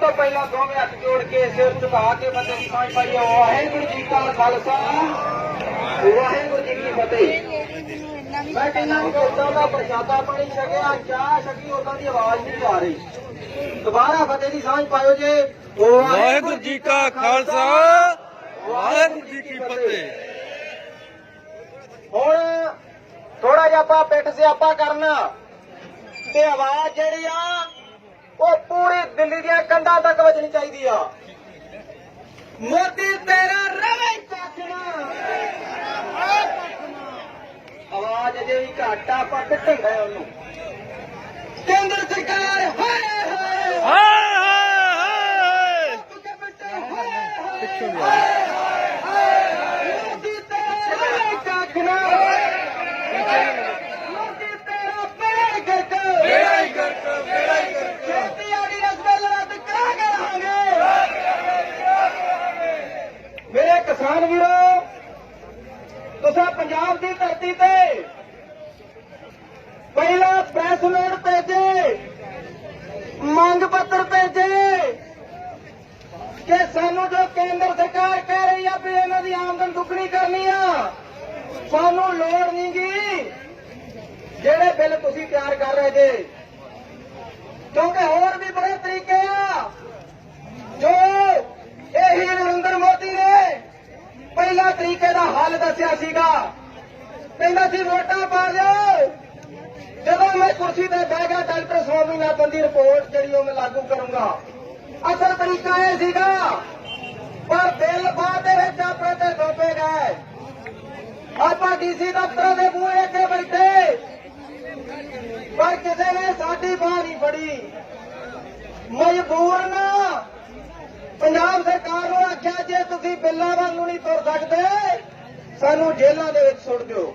ਤੋਂ ਪਹਿਲਾਂ ਦੋਵੇਂ ਹੱਥ ਜੋੜ ਕੇ ਸਿਰ ਝੁਕਾ ਕੇ ਬੰਦੇ ਦੀ ਸਾਂਝ ਪਾਈਏ ਵਾਹਿਗੁਰੂ ਜੀ ਕਾ ਖਾਲਸਾ। ਵਾਹਿਗੁਰੂ ਜੀ ਕੀ ਫਤਿਹ। ਮੈਂ ਕਹਿੰਦਾ ਕਿ ਉਦਾਂ ਦਾ ਪ੍ਰਸ਼ਾਦਾ ਪਾਣੀ ਛਕਿਆ ਚਾਹ ਛਕੀ ਉਦਾਂ ਦੀ ਆਵਾਜ਼ ਨਹੀਂ ਆ ਰਹੀ। ਦੁਬਾਰਾ ਫਤਿਹ ਦੀ ਸਾਂਝ ਪਾਇਓ ਜੇ। ਵਾਹਿਗੁਰੂ ਜੀ ਕਾ ਖਾਲਸਾ। ਵਾਹਿਗੁਰੂ ਜੀ ਕੀ ਫਤਿਹ। ਹੁਣ ਥੋੜਾ ਜਿਹਾ ਆਪਾਂ ਪਿੱਠ ਸਿਆਪਾ ਕਰਨਾ। ਤੇ ਆਵਾਜ਼ ਜਿਹੜੀ ਆ ਉਹ ਪੂਰੀ ਦਿੱਲੀ ਦੀਆਂ ਕੰਧਾਂ ਤੱਕ ਵੱਜਣੀ ਚਾਹੀਦੀ ਆ। ਮੋਦੀ ਤੇਰਾ ਰਵੇ ਚੱਕਣਾ ਆਵਾਜ਼ ਅਜੇ ਵੀ ਘੱਟ ਆ, ਪਰ ਢੰਗਾ ਉਹਨੂੰ। ਕੇਂਦਰ ਸਰਕਾਰ ਹਾਏ। ਹਾਏ ਹਾਏ ਪੁੱਕੇ ਬੱਟੇ ਹਾਏ ਪਿੱਛੋਂ ਦੀ ਹਾਏ ਮੋਦੀ ਤੇਰਾ ਰਵੇ ਚੱਕਣਾ ਮੋਦੀ ਤੇਰਾ ਬੇੜਾ ਗਰਕ ਬੇੜਾ ਹੀ ਗਰਕ, ਬੇੜਾ ਹੀ ਗਰਕ। ਖੇਤੀ ਆੜੀ ਰਸਗੁੱਲ ਰੱਦ ਕਰਾ ਕੇ ਰਹਾਂਗੇ ਮੇਰੇ ਕਿਸਾਨ ਵੀਰੋ, ਤੁਸੀਂ ਪੰਜਾਬ ਦੀ ਧਰਤੀ ਤੇ ਪਹਿਲਾ ਪ੍ਰੈਸ ਨੋਟ ਭੇਜੇ, ਮੰਗ ਪੱਤਰ ਭੇਜੇ ਕਿ ਸਾਨੂੰ ਜੋ ਕੇਂਦਰ ਸਰਕਾਰ ਕਹਿ ਰਹੀ ਆ ਵੀ ਇਹਨਾਂ ਦੀ ਆਮਦਨ ਦੁੱਗਣੀ ਕਰਨੀ ਆ, ਸਾਨੂੰ ਲੋੜ ਨਹੀਂ ਗੀ ਜਿਹੜੇ ਬਿੱਲ ਤੁਸੀਂ ਤਿਆਰ ਕਰ ਰਹੇ ਜੇ ਕਿਉਂਕਿ ਹੋਰ ਵੀ ਬੜੇ ਤਰੀਕੇ ਆ ਜੋ ਇਹੀ ਨਰਿੰਦਰ ਮੋਦੀ ਨੇ ਪਹਿਲਾ ਤਰੀਕੇ ਦਾ ਹੱਲ ਦੱਸਿਆ ਸੀਗਾ ਕਹਿੰਦਾ ਸੀ ਵੋਟਾਂ ਪਾ ਲਿਓ ਜਦੋਂ ਮੈਂ ਕੁਰਸੀ ਤੇ ਬਹਿ ਗਿਆ ਡਾਕਟਰ ਸਵਾਮੀਨਾਥਨ ਦੀ ਰਿਪੋਰਟ ਜਿਹੜੀ ਉਹ ਮੈਂ ਲਾਗੂ ਕਰੂੰਗਾ। ਅਸਲ ਤਰੀਕਾ ਇਹ ਸੀਗਾ, ਪਰ ਬਿੱਲ ਬਾਅਦ ਦੇ ਵਿੱਚ ਆਪਣੇ ਤੇ ਥੋਪੇ ਗਏ। ਆਪਾਂ ਡੀਸੀ ਦਫ਼ਤਰਾਂ ਦੇ ਬੂਹੇ ਅੱਗੇ ਬੈਠੇ। ਪਰ ਕਿਸੇ ਨੇ ਸਾਡੀ ਬਾਹ ਨਹੀਂ ਫੜੀ। ਮਜਬੂਰ ਨਾ, ਪੰਜਾਬ ਸਰਕਾਰ ਨੂੰ ਆਖਿਆ ਜੇ ਤੁਸੀਂ ਬਿੱਲਾਂ ਵਾਂਗੂ ਨਹੀਂ ਤੁਰ ਸਕਦੇ, ਸਾਨੂੰ ਜੇਲ੍ਹਾਂ ਦੇ ਵਿੱਚ ਸੁੱਟ ਦਿਓ।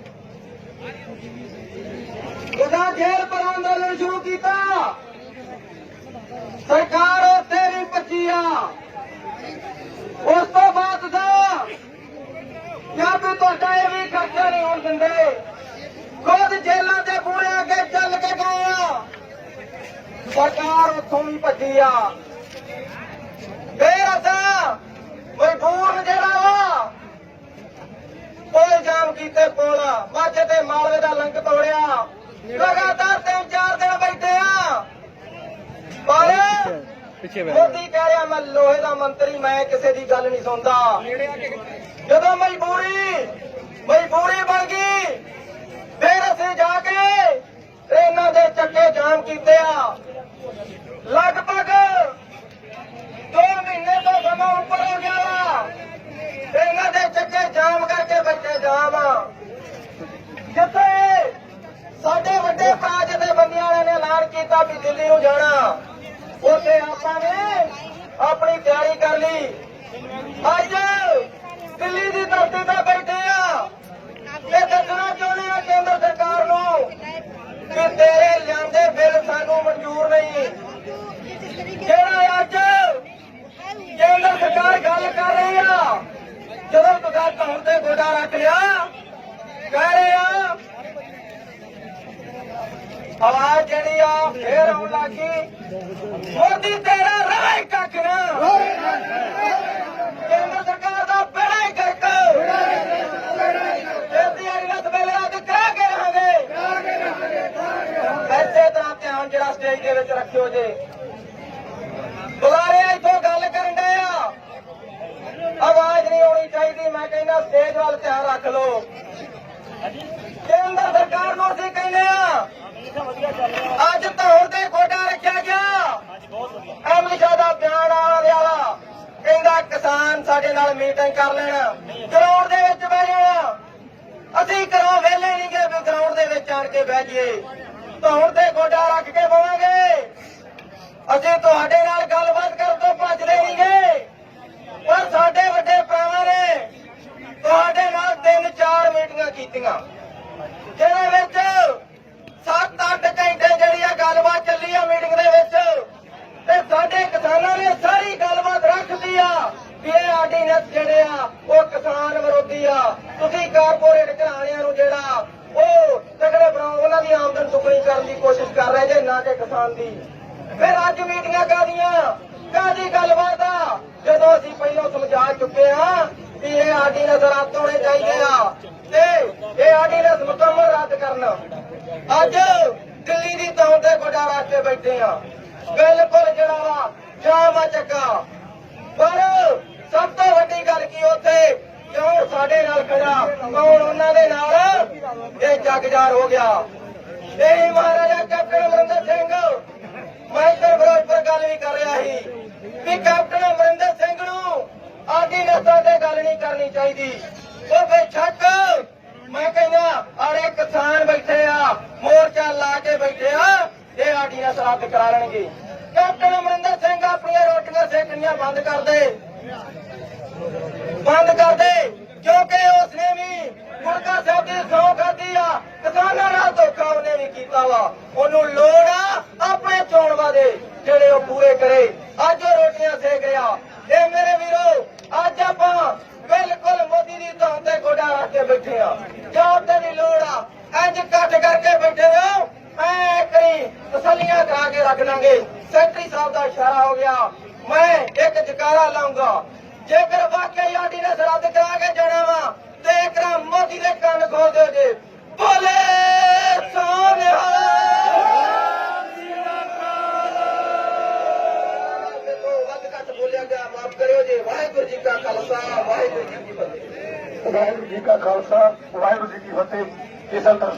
ਉਹਦਾ ਜੇਲ੍ਹ ਪਰ ਅੰਦੋਲਨ ਸ਼ੁਰੂ ਕੀਤਾ। ਸਰਕਾਰ ਉੱਥੇ ਨਹੀਂ ਭੱਜੀ ਆ। ਉਸ ਤੋਂ ਬਾਅਦ ਦਾ ਜਾਂ ਵੀ ਤੁਹਾਡਾ ਇਹ ਵੀ ਖਰਚਾ ਨਹੀਂ ਹੋਣ ਦਿੰਦੇ, ਖੁਦ ਜੇਲ੍ਹਾਂ ਦੇ ਬੂਹੇ ਅੱਗੇ ਚੱਲ ਕੇ ਗਏ ਆ। ਸਰਕਾਰ ਉੱਥੋਂ ਵੀ ਭੱਜੀ ਆ। ਫੇਰ ਅਸਾਂ ਮਜਬੂਰ ਜਿਹੜਾ ਕੋਈ ਜਾਮ ਕੀਤੇ ਪੁਲ ਮਾਝੇ ਤੇ ਮਾਲਵੇ ਦਾ ਲੰਕ ਤੋੜਿਆ। ਲਗਾਤਾਰ ਤਿੰਨ ਚਾਰ ਦਿਨ ਬੈਠੇ ਆ। ਪਰ ਪਿੱਛੇ ਬੈਠ ਮੋਦੀ ਕਹਿ ਰਿਹਾ ਮੈਂ ਲੋਹੇ ਦਾ ਮੰਤਰੀ ਮੈਂ ਕਿਸੇ ਦੀ ਗੱਲ ਨਹੀਂ ਸੁਣਦਾ। ਜਦੋਂ ਮਜਬੂਰੀ ਮਜਬੂਰੀ ਬਣ ਗਈ ਫਿਰ ਅਸੀਂ ਜਾ ਕੇ ਟ੍ਰੇਨਾਂ ਦੇ ਚੱਕੇ ਜਾਮ ਕੀਤੇ ਆ। ਲਗਭਗ ਦੋ ਮਹੀਨੇ ਤੋਂ ਸਮਾਂ ਉੱਪਰ ਹੋ ਗਿਆ। ਵਾ ਟ੍ਰੇਨਾਂ ਦੇ ਚੱਕੇ ਜਾਮ ਕਰਕੇ ਬੱਚੇ ਜਾਮ ਆ ਜਿੱਥੇ ਸਾਡੇ ਵੱਡੇ ਭਰਾ ਜਥੇਬੰਦੀਆਂ ਵਾਲਿਆਂ ਨੇ ਐਲਾਨ ਵੀ ਦਿੱਲੀ ਨੂੰ ਜਾਣਾ। ਉੱਥੇ ਆਪਾਂ ਨੇ ਆਪਣੀ ਤਿਆਰੀ ਕਰ ਲਈ। ਅੱਜ ਦਿੱਲੀ ਦੀ ਧਰਤੀ ਤੇ ਬੈਠੇ ਆ। ਇਹ ਦੱਸਣਾ ਚਾਹੁੰਦੇ ਆ ਕੇਂਦਰ ਸਰਕਾਰ ਨੂੰ ਕਿ ਤੇਰੇ ਲਿਆਂਦੇ ਬਿੱਲ ਸਾਨੂੰ ਮਨਜ਼ੂਰ ਨਹੀਂ। ਜਿਹੜਾ ਅੱਜ ਕੇਂਦਰ ਸਰਕਾਰ ਗੱਲ ਕਰ ਰਹੀ ਆ, ਜਦੋਂ ਤੁਸੀਂ ਧੌਣ ਤੇ ਗੋਡਾ ਰੱਖ ਲਿਆ, ਕਹਿ ਰਹੇ ਆ ਆਵਾਜ਼ ਜਿਹੜੀ ਆ ਫੇਰ ਆਉਣ ਲੱਗੀ, ਮੋਦੀ ਤੇਰਾ ਰਵੇ ਕੱਖ ਕੇਂਦਰ ਸਰਕਾਰ ਦਾ ਬੇੜਾ ਹੀ ਕਰਕ ਖੇਤੀ ਵਾਲੀ ਰਸ ਵੇਲੇ ਅੱਜ ਕਰਾ ਕੇ ਰਹਾਂਗੇ। ਐਸੇ ਤਰ੍ਹਾਂ ਧਿਆਨ ਜਿਹੜਾ ਸਟੇਜ ਦੇ ਵਿੱਚ ਰੱਖਿਓ ਜੇ। ਬੁਲਾਰੇ ਇੱਥੋਂ ਗੱਲ ਕਰਨ ਦੇ ਆ। ਆਵਾਜ਼ ਨਹੀਂ ਆਉਣੀ ਚਾਹੀਦੀ, ਮੈਂ ਕਹਿੰਦਾ ਸਟੇਜ ਵੱਲ ਧਿਆਨ ਰੱਖ ਲਓ। ਕੇਂਦਰ ਸਰਕਾਰ ਨੂੰ ਅਸੀਂ ਕਹਿੰਦੇ ਆ ਅੱਜ ਧੌਣ ਤੇ ਗੋਡਾ ਰੱਖਿਆ ਗਿਆ ਅਮਿਤ ਸ਼ਾਹ ਦਾ ਬਿਆਨ ਆਉਣ ਵਾਲਾ ਕਹਿੰਦਾ ਕਿਸਾਨ ਸਾਡੇ ਨਾਲ ਮੀਟਿੰਗ ਕਰ ਲੈਣਾ। ਗਰਾਊਂਡ ਦੇ ਵਿੱਚ ਬਹਿ ਜਾਣਾ। ਅਸੀਂ ਘਰੋਂ ਵਿਹਲੇ ਨਹੀਂ ਗਏ ਵੀ ਗਰਾਊਂਡ ਦੇ ਵਿੱਚ ਆਣ ਕੇ ਬਹਿ ਜਾਈਏ। ਧੌਣ ਤੇ ਗੋਡਾ ਰੱਖ ਕੇ ਬਵਾਂਗੇ। ਅਸੀਂ ਤੁਹਾਡੇ ਨਾਲ ਗੱਲਬਾਤ ਕਰਨ ਤੋਂ ਭੱਜਦੇ ਨਹੀਂ ਗਏ ਪਰ ਸਾਡੇ ਵੱਡੇ ਭਰਾਵਾਂ ਨੇ ਤੁਹਾਡੇ ਨਾਲ ਤਿੰਨ ਚਾਰ ਮੀਟਿੰਗਾਂ ਕੀਤੀਆਂ। ਜਿਹਦੇ ਵਿੱਚ 7-8 ਘੰਟੇ ਜਿਹੜੀ ਆ ਗੱਲਬਾਤ ਚੱਲੀ ਆ ਮੀਟਿੰਗ ਦੇ ਵਿੱਚ। ਤੇ ਸਾਡੇ ਕਿਸਾਨਾਂ ਨੇ ਆਰਡੀਨੈਂਸ ਜਿਹੜੇ ਆ, ਉਹ ਕਿਸਾਨ ਵਿਰੋਧੀ ਆ। ਤੁਸੀਂ ਕਾਰਪੋਰੇਟ ਘਰਾਣਿਆਂ ਨੂੰ ਜਿਹੜਾ, ਉਹ ਤਗੜੇ ਬਣਾਓ ਉਹਨਾਂ ਦੀ ਆਮਦਨ ਦੁੱਗਣੀ ਕਰਨ ਦੀ ਕੋਸ਼ਿਸ਼ ਕਰ ਰਹੇ ਜੇ, ਨਾ ਕਿ ਕਿਸਾਨ ਦੀ। ਫਿਰ ਅੱਜ ਮੀਟਿੰਗਾਂ ਕਾਦੀਆਂ ਕਾਦੀ ਗੱਲਬਾਤ ਆ? ਜਦੋਂ ਅਸੀਂ ਪਹਿਲਾਂ ਸਮਝਾ ਚੁੱਕੇ ਆ ਕਿ ਇਹ ਆਰਡੀਨੈਂਸ ਰੱਦ ਹੋਣੇ ਚਾਹੀਦੇ ਆ ਤੇ ਇਹ ਆਰਡੀਨੈਂਸ ਮੁਕੰਮਲ ਰੱਦ ਕਰਨਾ। ਅੱਜ ਦਿੱਲੀ ਦੀ ਤੌਰ ਤੇ ਗੋਡਾ ਰੱਖ ਕੇ ਬੈਠੇ ਆ। ਬਿਲਕੁਲ ਜਿਹੜਾ ਵਾ ਆ ਚੱਕਾ। ਪਰ ਸਭ ਤੋਂ ਵੱਡੀ ਗੱਲ ਕੀ ਉੱਥੇ? ਕਿਉਂ ਸਾਡੇ ਨਾਲ ਖੜਾ? ਕੌਣ ਉਹਨਾਂ ਦੇ ਨਾਲ? ਇਹ ਜਗਜਾਰ ਹੋ ਗਿਆ। ਇਹ ਮਹਾਰਾਜਾ ਕੈਪਟਨ ਅਮਰਿੰਦਰ ਸਿੰਘ। ਮੈਂ ਇੱਧਰ ਫਿਰੋਜ਼ਪੁਰ ਗੱਲ ਵੀ ਕਰ ਰਿਹਾ ਸੀ ਵੀ ਕੈਪਟਨ ਅਮਰਿੰਦਰ ਸਿੰਘ ਨੂੰ ਆਦੀ ਨਸਾਂ ਤੇ ਗੱਲ ਨਹੀਂ ਕਰਨੀ ਚਾਹੀਦੀ। ਉਹ ਬੇਸ਼ੱਕ ਮੈਂ ਕਹਿੰਦਾ ਆੜੇ ਕਿਸਾਨ ਬੈਠੇ ਆ, ਮੋਰਚਾ ਲਾ ਕੇ ਬੈਠੇ ਆ, ਇਹ ਆਡੀ ਨਸ ਰੱਦ ਕਰਾ ਲੈਣਗੇ। ਕੈਪਟਨ ਅਮਰਿੰਦਰ ਸਿੰਘ ਆਪਣੀਆਂ ਰੋਟੀਆਂ ਸੇਕਣੀਆਂ ਬੰਦ ਕਰ ਦੇ ਬੰਦ ਕਰ ਦੇ ਕਿਉਂਕਿ ਉਸਨੇ ਵੀ ਮੁਰਗਾ ਸਾਹਿਬ ਦੀ ਸੌ ਖਾਧੀ ਆ ਕਿਸਾਨਾਂ ਨਾਲ ਧੋਖਾ ਉਹਨੇ ਵੀ ਕੀਤਾ ਵਾ ਉਹਨੂੰ ਲੋੜ ਆ ਆਪਣੇ ਚੋਣ ਵਾਦੇ ਜਿਹੜੇ ਉਹ ਪੂਰੇ ਕਰੇ। ਅੱਜ ਉਹ ਰੋਟੀਆਂ ਸੇਕ ਰਿਹਾ। ਇਹ ਮੇਰੇ ਵੀਰੋ, ਅੱਜ ਆਪਾਂ ਬਿਲਕੁਲ ਮੋਦੀ ਦੀ ਧੌਣ ਤੇ ਗੋਡਾ ਰੱਖ ਕੇ ਬੈਠੇ ਆ। ਜਾਂ ਤੇ ਦੀ ਲੋੜ ਆ, ਇੰਜ ਕੱਟ ਕਰਕੇ ਬੈਠੇ ਹੋ ਐ ਕਰੀ ਤਸੱਲੀਆਂ ਕਰਾ ਕੇ ਰੱਖ ਲਾਂਗੇ। ਸੈਕਟਰੀ ਸਾਹਿਬ ਦਾ ਇਸ਼ਾਰਾ ਹੋ ਗਿਆ। ਮੈਂ ਇੱਕ ਜਕਾਰਾ ਲਾਉਂਗਾ ਜੇਕਰ ਵਾਕਿਆ ਆਰਡੀਨੈਂਸ ਰੱਦ ਕਰਾ ਕੇ ਜਾਣਾ ਵਾ, ਤੇ ਇਕਰਾ ਮੋਦੀ ਦੇ ਕੰਨ ਖੋਲ ਦਿਓ ਜੇ। ਬੋਲੇ ਸੋਨਿਹਾ ਵੱਧ ਘੱਟ ਬੋਲਿਆ ਗਿਆ ਮਾਫ ਕਰਿਓ ਜੀ ਵਾਹਿਗੁਰੂ ਜੀ ਕਾ ਖਾਲਸਾ, ਵਾਹਿਗੁਰੂ ਜੀ ਕੀ ਫਤਿਹ। ਵਾਹਿਗੁਰੂ ਜੀ ਕਾ ਖਾਲਸਾ ਵਾਹਿਗੁਰੂ ਜੀ ਕੀ ਫਤਿਹ। ਇਸ ਅੰਦਰ